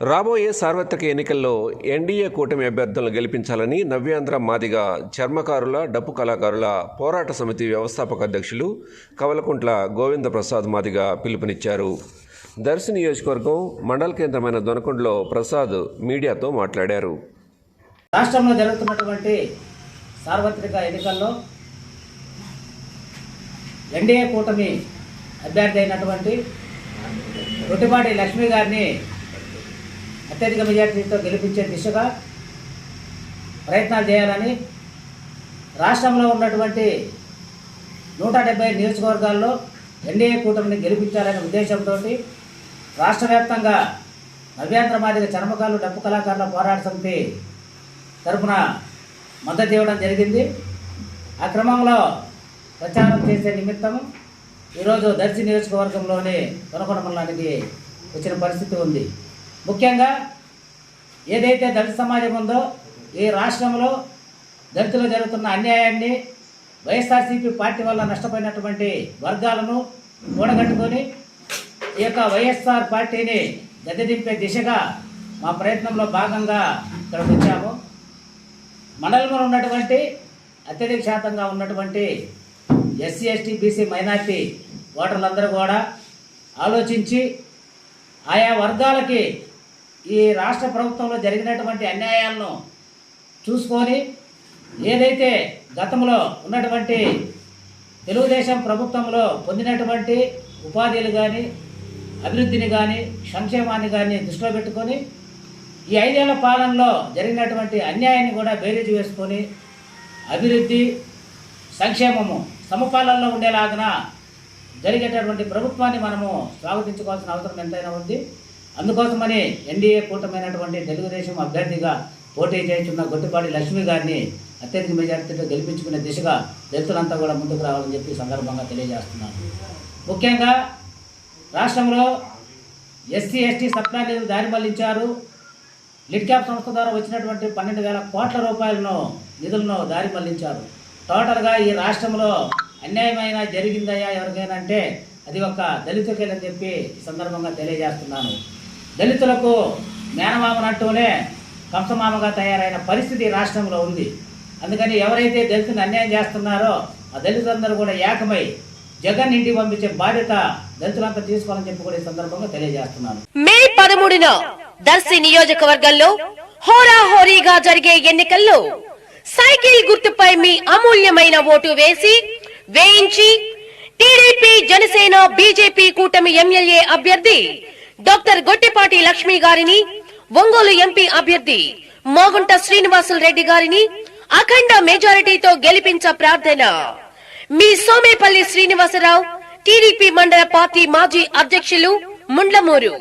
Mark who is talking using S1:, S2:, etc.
S1: రాబోయే సార్వత్రిక ఎన్నికల్లో ఎన్డీఏ కూటమి అభ్యర్థులను గెలిపించాలని నవ్యాంధ్ర మాదిగ చర్మకారుల డప్పు కళాకారుల పోరాట సమితి వ్యవస్థాపక అధ్యక్షులు కవలకుంట్ల గోవింద ప్రసాద్ మాదిగ పిలుపునిచ్చారు. దర్శి నియోజకవర్గం మండల కేంద్రమైన దొనకొండలో ప్రసాద్ మీడియాతో మాట్లాడారు.
S2: రాష్ట్రంలో జరుగుతున్నటువంటి సార్వత్రిక ఎన్నికల్లో ఎన్డీఏ కూటమి అభ్యర్థి అయినటువంటి రొట్టిపాటి లక్ష్మి గారిని అత్యధిక మెజార్టీతో గెలిపించే దిశగా ప్రయత్నాలు చేయాలని రాష్ట్రంలో ఉన్నటువంటి నూట డెబ్బై నియోజకవర్గాల్లో ఎన్డీఏ కూటమిని గెలిపించాలనే ఉద్దేశంతో రాష్ట్ర వ్యాప్తంగా నవ్యాంధ్ర మాదిక చర్మకారులు డప్పు కళాకారుల పోరాట సమితి తరపున మద్దతు ఇవ్వడం జరిగింది. ఆ క్రమంలో ప్రచారం చేసే నిమిత్తం ఈరోజు దర్శి నియోజకవర్గంలోని కొనకొండ మండలానికి వచ్చిన పరిస్థితి ఉంది. ముఖ్యంగా ఏదైతే దళిత సమాజం ఉందో ఈ రాష్ట్రంలో దళితులు జరుగుతున్న అన్యాయాన్ని వైఎస్ఆర్సీపీ పార్టీ వల్ల నష్టపోయినటువంటి వర్గాలను కూడగట్టుకొని ఈ యొక్క వైఎస్ఆర్ పార్టీని గద్దెదింపే దిశగా మా ప్రయత్నంలో భాగంగా ఇక్కడికి వచ్చాము. మండలంలో ఉన్నటువంటి అత్యధిక శాతంగా ఉన్నటువంటి S C S T B C minority ఓటర్లందరూ కూడా ఆలోచించి ఆయా వర్గాలకి ఈ రాష్ట్ర ప్రభుత్వంలో జరిగినటువంటి అన్యాయాలను చూసుకొని ఏదైతే గతంలో ఉన్నటువంటి తెలుగుదేశం ప్రభుత్వంలో పొందినటువంటి ఉపాధిలు కానీ అభివృద్ధిని కానీ సంక్షేమాన్ని కానీ దృష్టిలో పెట్టుకొని ఈ ఐదేళ్ళ పాలనలో జరిగినటువంటి అన్యాయాన్ని కూడా బేరీజు వేసుకొని అభివృద్ధి సంక్షేమము సమపాలనలో ఉండేలాగిన జరిగేటటువంటి ప్రభుత్వాన్ని మనము స్వాగతించుకోవాల్సిన అవసరం ఎంతైనా ఉంది. అందుకోసమని ఎన్డీఏ కూటమైనటువంటి తెలుగుదేశం అభ్యర్థిగా పోటీ చేస్తున్న గొట్టిపాటి లక్ష్మి గారిని అత్యధిక మెజార్టీతో గెలిపించుకునే దిశగా దళితులంతా కూడా ముందుకు రావాలని చెప్పి సందర్భంగా తెలియజేస్తున్నాను. ముఖ్యంగా రాష్ట్రంలో ఎస్సీ ఎస్టీ సప్లా నిధులు దారి మళ్ళించారు. లిడ్ క్యాప్ సంస్థ ద్వారా వచ్చినటువంటి పన్నెండు వేల కోట్ల రూపాయలను నిధులను దారి మళ్ళించారు. టోటల్గా ఈ రాష్ట్రంలో అన్యాయమైన జరిగిందయ్యా ఎవరికైనా అంటే అది ఒక దళితులకేనని చెప్పి ఈ సందర్భంగా తెలియజేస్తున్నాను. దళితులకు మేనమామనంటూనే కంసమామగా తయారైన పరిస్థితి రాష్ట్రంలో ఉంది. అందుకని ఎవరైతే దళితుని అన్యాయం చేస్తున్నారో ఆ దళితులందరూ కూడా ఏకమై జగన్ ఇంటికి పంపించే బాధ్యత దళితులంతా తీసుకోవాలని చెప్పి కూడా ఈ సందర్భంగా తెలియజేస్తున్నాను.
S3: మే పదమూడున దర్శి నియోజకవర్గంలో హోరాహోరీగా జరిగే ఎన్నికల్లో సైకిల్ గుర్తుపై మీ అమూల్యమైన ఓటు వేసి వేయించి టీడీపీ జనసేన బీజేపీ కూటమి ఎమ్మెల్యే అభ్యర్థి డాక్టర్ గొట్టిపాటి లక్ష్మి గారిని ఒంగోలు ఎంపీ అభ్యర్థి మోగుంట శ్రీనివాసులు రెడ్డి గారిని అఖండ మెజారిటీతో గెలిపించ ప్రార్థన. మీ సోమేపల్లి శ్రీనివాసరావు టీడీపీ మండల పార్టీ మాజీ అధ్యక్షులు ముండ్లమూరు.